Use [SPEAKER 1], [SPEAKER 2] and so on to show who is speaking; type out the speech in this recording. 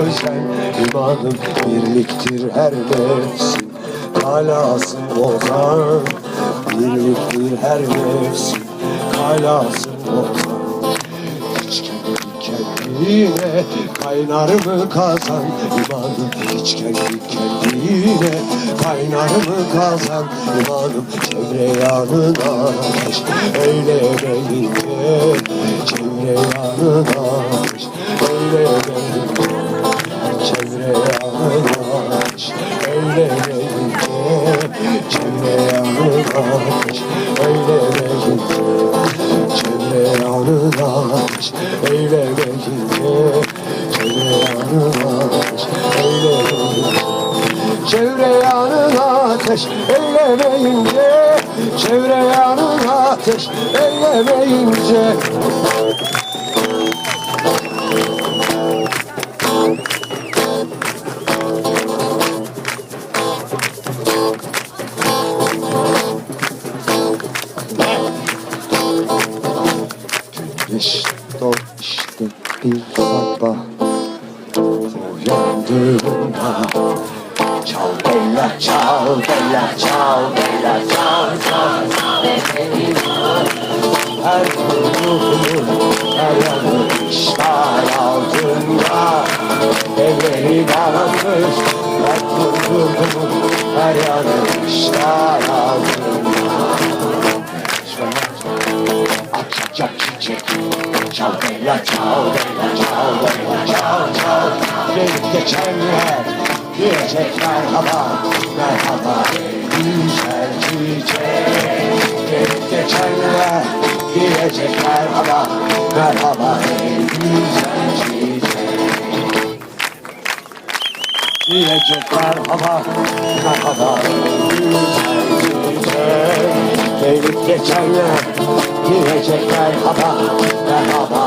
[SPEAKER 1] özel imanım birliktir her mevsim Kalasın ozan birliktir her mevsim Kalasın ozan. Hiç kendi kendine kaynar mı kazan? İmanım hiç kendi kendine kaynar mı kazan? İmanım çevre yanına ateş. Eylemeyince çevre yanına çevre yanına ateş eylemeyince Çevre yanına ateş eylemeyince Çevre yanına ateş eylemeyince Çevre yanına ateş eylemeyince Çevre Güneş doğuştu bir sabah Uyandığımda Çal bella çal bella çal bella çal çal Her ruhumun her yanı işgal altında. Elleri bağlanmış Her ruhumun her yanı işgal altında Çal bella çal bella çal bella çal çal Gelip geçenler Diyecek merhaba merhaba Güzel çiçek Gelip geçenler Diyecek merhaba merhaba güzel çiçek Diyecek merhaba merhaba güzel çiçek Gelip geçenler diyecek merhaba merhaba